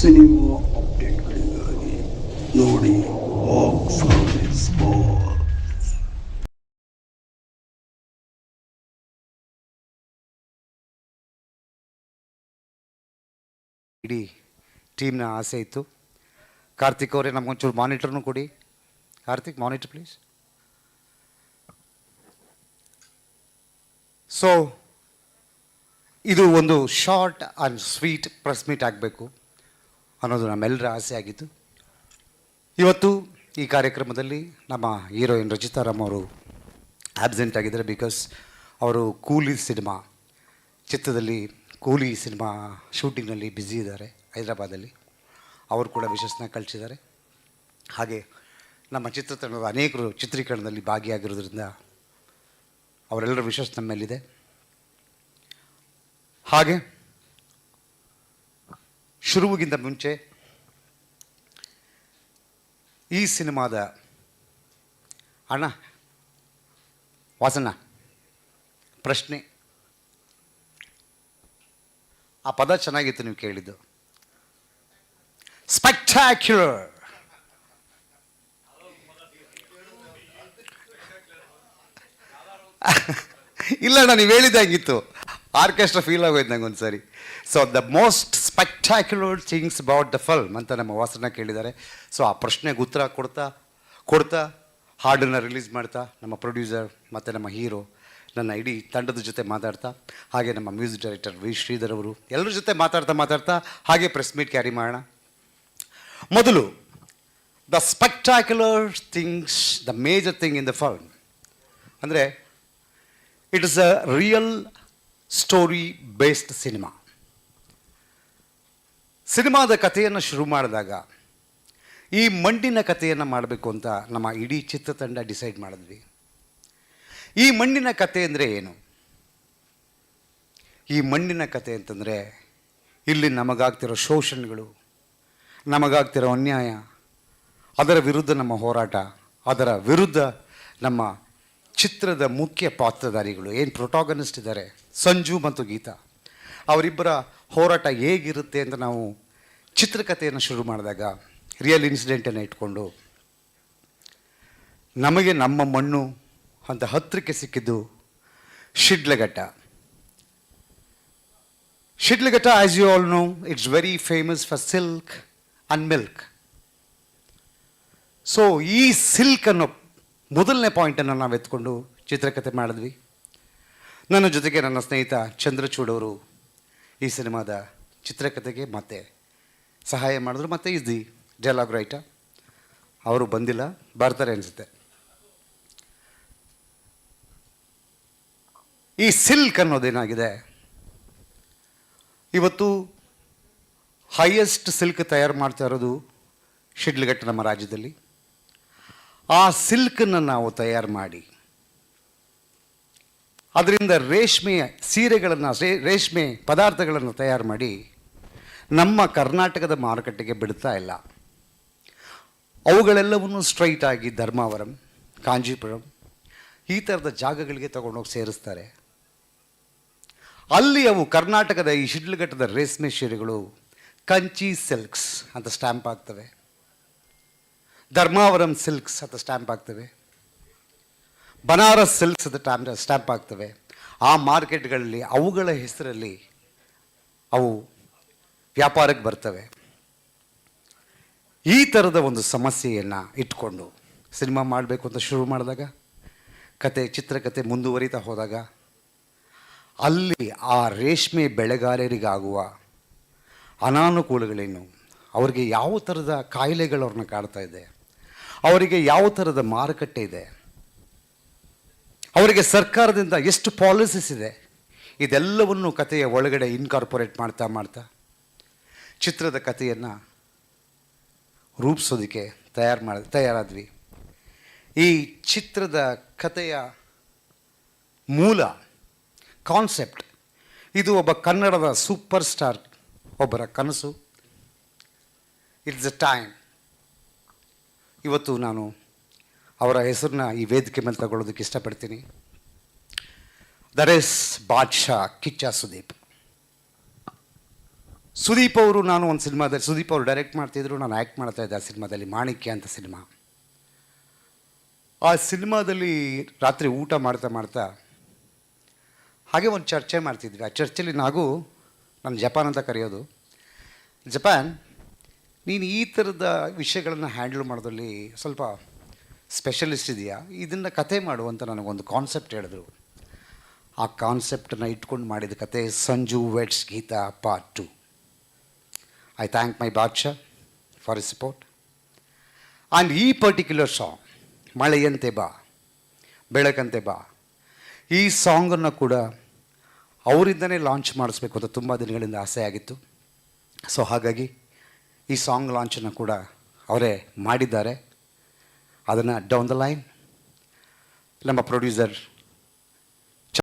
Cinema ಅಪ್ಡೇಟ್ಗಳಿಗಾಗಿ ನೋಡಿ box office ಇಡೀ ಟೀಮ್ನ ಆಸೆ ಇತ್ತು. ಕಾರ್ತಿಕ್ ಅವರೇ ನಮಗೊಂಚೂರು ಮಾನಿಟರ್ನು ಕೊಡಿ. Karthik, monitor please. ಸೊ ಇದು ಒಂದು short and sweet press meet ಆಗಬೇಕು. ಅನ್ನೋದು ನಮ್ಮೆಲ್ಲರ ಆಸೆ ಆಗಿತ್ತು. ಇವತ್ತು ಈ ಕಾರ್ಯಕ್ರಮದಲ್ಲಿ ನಮ್ಮ ಹೀರೋಯಿನ್ ರಚಿತಾರಾಮ್ ಅವರು ಆಬ್ಸೆಂಟ್ ಆಗಿದ್ದಾರೆ ಬಿಕಾಸ್ ಅವರು ಕೂಲಿ ಸಿನಿಮಾ, ಚಿತ್ರದಲ್ಲಿ ಕೂಲಿ ಸಿನಿಮಾ ಶೂಟಿಂಗ್ನಲ್ಲಿ ಬ್ಯುಸಿ ಇದ್ದಾರೆ ಹೈದರಾಬಾದಲ್ಲಿ. ಅವರು ಕೂಡ ವಿಶಸ್ನ ಕಳಿಸಿದ್ದಾರೆ. ಹಾಗೆ ನಮ್ಮ ಚಿತ್ರತಂಡದ ಅನೇಕರು ಚಿತ್ರೀಕರಣದಲ್ಲಿ ಭಾಗಿಯಾಗಿರೋದ್ರಿಂದ ಅವರೆಲ್ಲರ ವಿಶ್ವಾಸ ನಮ್ಮ ಮೇಲಿದೆ ಹಾಗೆ ಶುರುವಿಗಿಂತ ಮುಂಚೆ ಈ ಸಿನಿಮಾದ ಅಣ್ಣ, ವಾಸಣ್ಣ, ಪ್ರಶ್ನೆ. ಆ ಪದ ಚೆನ್ನಾಗಿತ್ತು ನೀವು ಕೇಳಿದ್ದು. ಸ್ಪೆಕ್ಟ್ಯಾಕ್ಯುಲರ್ ಇಲ್ಲ ಅಣ್ಣ, ನೀವು ಹೇಳಿದ್ದಾಗಿತ್ತು. ಆರ್ಕೆಸ್ಟ್ರಾ ಫೀಲ್ ಆಗೋಯ್ತು ನಂಗೆ ಒಂದು ಸರಿ so the most spectacular things about the film ಅಂತ ನಮ್ಮ ವಾಸನ ಕೇಳಿದ್ದಾರೆ. ಸೊ ಆ ಪ್ರಶ್ನೆಗೆ ಉತ್ತರ ಕೊಡ್ತಾ ಕೊಡ್ತಾ, ಹಾಡನ್ನು ರಿಲೀಸ್ ಮಾಡ್ತಾ, ನಮ್ಮ ಪ್ರೊಡ್ಯೂಸರ್ ಮತ್ತು ನಮ್ಮ ಹೀರೋ ನನ್ನ ಇಡೀ ತಂಡದ ಜೊತೆ ಮಾತಾಡ್ತಾ, ಹಾಗೆ ನಮ್ಮ ಮ್ಯೂಸಿಕ್ ಡೈರೆಕ್ಟರ್ ವಿ ಶ್ರೀಧರ್ ಅವರು ಎಲ್ಲರ ಜೊತೆ ಮಾತಾಡ್ತಾ ಮಾತಾಡ್ತಾ, ಹಾಗೆ ಪ್ರೆಸ್ ಮೀಟ್ ಕ್ಯಾರಿ ಮಾಡೋಣ. ಮೊದಲು the spectacular things the major thing in the film ಅಂದರೆ it is a real story based cinema ಸಿನಿಮಾದ ಕಥೆಯನ್ನು ಶುರು ಮಾಡಿದಾಗ, ಈ ಮಣ್ಣಿನ ಕಥೆಯನ್ನು ಮಾಡಬೇಕು ಅಂತ ನಮ್ಮ ಇಡೀ ಚಿತ್ರತಂಡ ಡಿಸೈಡ್ ಮಾಡಿದ್ವಿ. ಈ ಮಣ್ಣಿನ ಕತೆ ಅಂದರೆ ಏನು? ಈ ಮಣ್ಣಿನ ಕತೆ ಅಂತಂದರೆ, ಇಲ್ಲಿ ನಮಗಾಗ್ತಿರೋ ಶೋಷಣೆಗಳು, ನಮಗಾಗ್ತಿರೋ ಅನ್ಯಾಯ, ಅದರ ವಿರುದ್ಧ ನಮ್ಮ ಹೋರಾಟ, ಅದರ ವಿರುದ್ಧ ನಮ್ಮ ಚಿತ್ರದ ಮುಖ್ಯ ಪಾತ್ರಧಾರಿಗಳು. ಏನು ಪ್ರೊಟಾಗನಿಸ್ಟ್ ಇದ್ದಾರೆ? ಸಂಜು ಮತ್ತು ಗೀತಾ. ಅವರಿಬ್ಬರ ಹೋರಾಟ ಹೇಗಿರುತ್ತೆ ಅಂತ ನಾವು ಚಿತ್ರಕಥೆಯನ್ನು ಶುರು ಮಾಡಿದಾಗ ರಿಯಲ್ ಇನ್ಸಿಡೆಂಟನ್ನು ಇಟ್ಕೊಂಡು, ನಮಗೆ ನಮ್ಮ ಮಣ್ಣು ಅಂತ ಹತ್ತಿರಕ್ಕೆ ಸಿಕ್ಕಿದ್ದು Shidlaghatta. Shidlaghatta as you all know it's very famous for silk and milk so ಈ ಸಿಲ್ಕ್ ಅನ್ನೋ ಮೊದಲನೇ ಪಾಯಿಂಟನ್ನು ನಾವು ಎತ್ಕೊಂಡು ಚಿತ್ರಕಥೆ ಮಾಡಿದ್ವಿ. ನನ್ನ ಜೊತೆಗೆ ನನ್ನ ಸ್ನೇಹಿತ ಚಂದ್ರಚೂಡ್ ಅವರು ಈ ಸಿನಿಮಾದ ಚಿತ್ರಕಥೆಗೆ ಮತ್ತೆ ಸಹಾಯ ಮಾಡಿದ್ರು. ಮತ್ತು ಇಸ್ ದಿ ಡೈಲಾಗ್ ರೈಟ ಅವರು ಬಂದಿಲ್ಲ, ಬರ್ತಾರೆ ಅನಿಸುತ್ತೆ. ಈ ಸಿಲ್ಕ್ ಅನ್ನೋದೇನಾಗಿದೆ ಇವತ್ತು ಹೈಯೆಸ್ಟ್ ಸಿಲ್ಕ್ ತಯಾರು ಮಾಡ್ತಾ ಇರೋದು ಶಿಡ್ಲಘಟ್ಟ ನಮ್ಮ ರಾಜ್ಯದಲ್ಲಿ. ಆ ಸಿಲ್ಕನ್ನು ನಾವು ತಯಾರು ಮಾಡಿ. ಅದರಿಂದ ರೇಷ್ಮೆಯ ಸೀರೆಗಳನ್ನು ರೇಷ್ಮೆ ಪದಾರ್ಥಗಳನ್ನು ತಯಾರು ಮಾಡಿ ನಮ್ಮ ಕರ್ನಾಟಕದ ಮಾರುಕಟ್ಟೆಗೆ ಬಿಡ್ತಾ ಇಲ್ಲ. ಅವುಗಳೆಲ್ಲವನ್ನು ಸ್ಟ್ರೈಟ್ ಆಗಿ ಧರ್ಮಾವರಂ, ಕಾಂಜೀಪುರಂ, ಈ ಥರದ ಜಾಗಗಳಿಗೆ ತಗೊಂಡೋಗಿ ಸೇರಿಸ್ತಾರೆ. ಅಲ್ಲಿ ಅವು ಕರ್ನಾಟಕದ ಈ ಶಿಡ್ಲಘಟ್ಟದ ರೇಷ್ಮೆ ಸೀರೆಗಳು ಕಂಚಿ ಸಿಲ್ಕ್ಸ್ ಅಂತ ಸ್ಟ್ಯಾಂಪ್ ಆಗ್ತವೆ. ಧರ್ಮಾವರಂ ಸಿಲ್ಕ್ಸ್ ಅಂತ ಸ್ಟ್ಯಾಂಪ್ ಹಾಕ್ತೇವೆ ಬನಾರಸ್ ಸಿಲ್ಕ್ಸ್ ಅಂತ ಟ್ಯಾಂಪ್ ಸ್ಟ್ಯಾಂಪ್ ಆಗ್ತವೆ. ಆ ಮಾರ್ಕೆಟ್ಗಳಲ್ಲಿ, ಅವುಗಳ ಹೆಸರಲ್ಲಿ ಅವು ವ್ಯಾಪಾರಕ್ಕೆ ಬರ್ತವೆ. ಈ ಥರದ ಒಂದು ಸಮಸ್ಯೆಯನ್ನು ಇಟ್ಕೊಂಡು ಸಿನಿಮಾ ಮಾಡಬೇಕು ಅಂತ ಶುರು ಮಾಡಿದಾಗ, ಕತೆ, ಚಿತ್ರಕತೆ ಮುಂದುವರಿತಾ ಹೋದಾಗ, ಅಲ್ಲಿ ಆ ರೇಷ್ಮೆ ಬೆಳೆಗಾರರಿಗಾಗುವ ಅನಾನುಕೂಲಗಳೇನು, ಅವರಿಗೆ ಯಾವ ಥರದ ಕಾಯಿಲೆಗಳು ಅವ್ರನ್ನ ಕಾಡ್ತಾ ಇದೆ ಅವರಿಗೆ ಯಾವ ಥರದ ಮಾರುಕಟ್ಟೆ ಇದೆ? ಅವರಿಗೆ ಸರ್ಕಾರದಿಂದ ಎಷ್ಟು ಪಾಲಿಸೀಸ್ ಇದೆ? ಇದೆಲ್ಲವನ್ನು ಕಥೆಯ ಒಳಗಡೆ ಇನ್ಕಾರ್ಪೊರೇಟ್ ಮಾಡ್ತಾ ಮಾಡ್ತಾ ಚಿತ್ರದ ಕಥೆಯನ್ನು ರೂಪಿಸೋದಕ್ಕೆ ತಯಾರು ಮಾಡಿ, ತಯಾರಾದ್ವಿ. ಈ ಚಿತ್ರದ ಕಥೆಯ ಮೂಲ ಕಾನ್ಸೆಪ್ಟ್ ಇದು ಒಬ್ಬ ಕನ್ನಡದ ಸೂಪರ್ ಸ್ಟಾರ್ ಒಬ್ಬರ ಕನಸು. ಇಟ್ಸ್ ಅ ಟೈಮ್ ಇವತ್ತು ನಾನು ಅವರ ಹೆಸರನ್ನ ಈ ವೇದಿಕೆ ಮೇಲೆ ತಗೊಳ್ಳೋದಕ್ಕೆ ಇಷ್ಟಪಡ್ತೀನಿ. ದರ್ ಇಸ್ ಬಾದ್ಶಾ ಕಿಚ್ಚ ಸುದೀಪ್ ಸುದೀಪ್ ಅವರು ನಾನು ಒಂದು ಸಿನಿಮಾದಲ್ಲಿ ಸುದೀಪ್ ಅವರು ಡೈರೆಕ್ಟ್ ಮಾಡ್ತಿದ್ರು, ನಾನು ಆ್ಯಕ್ಟ್ ಮಾಡ್ತಾ ಇದ್ದೆ ಆ ಸಿನಿಮಾದಲ್ಲಿ ಮಾಣಿಕ್ಯ ಅಂತ ಸಿನಿಮಾ. ಆ ಸಿನಿಮಾದಲ್ಲಿ ರಾತ್ರಿ ಊಟ ಮಾಡ್ತಾ ಮಾಡ್ತಾ ಹಾಗೆ ಒಂದು ಚರ್ಚೆ ಮಾಡ್ತಿದ್ವಿ. ಆ ಚರ್ಚೆಲಿ ನಾವು ನಾನು ಜಪಾನ್ ಅಂತ ಕರೆಯೋದು. ಜಪಾನ್ ನೀನು ಈ ಥರದ ವಿಷಯಗಳನ್ನು ಹ್ಯಾಂಡಲ್ ಮಾಡೋದ್ರಲ್ಲಿ ಸ್ವಲ್ಪ ಸ್ಪೆಷಲಿಸ್ಟ್ ಇದೆಯಾ? ಇದನ್ನು ಕತೆ ಮಾಡು ಅಂತ ನನಗೊಂದು ಕಾನ್ಸೆಪ್ಟ್ ಹೇಳಿದ್ರು. ಆ ಕಾನ್ಸೆಪ್ಟನ್ನು ಇಟ್ಕೊಂಡು ಮಾಡಿದ ಕತೆ Sanju weds Geetha part two I thank my Badshah for support and ಈ ಪರ್ಟಿಕ್ಯುಲರ್ ಸಾಂಗ್ ಮಳೆಯಂತೆ ಬಾ, ಬೆಳಕಂತೆ ಬಾ, ಈ ಸಾಂಗನ್ನು ಕೂಡ ಅವರಿಂದನೇ ಲಾಂಚ್ ಮಾಡಿಸ್ಬೇಕು ಅಂತ ತುಂಬ ದಿನಗಳಿಂದ ಆಸೆ ಆಗಿತ್ತು. ಸೊ ಹಾಗಾಗಿ ಈ ಸಾಂಗ್ ಲಾಂಚನ್ನು ಕೂಡ ಅವರೇ ಮಾಡಿದ್ದಾರೆ. ಅದನ್ನು ಡೌನ್ ದ ಲೈನ್ ನಮ್ಮ ಪ್ರೊಡ್ಯೂಸರ್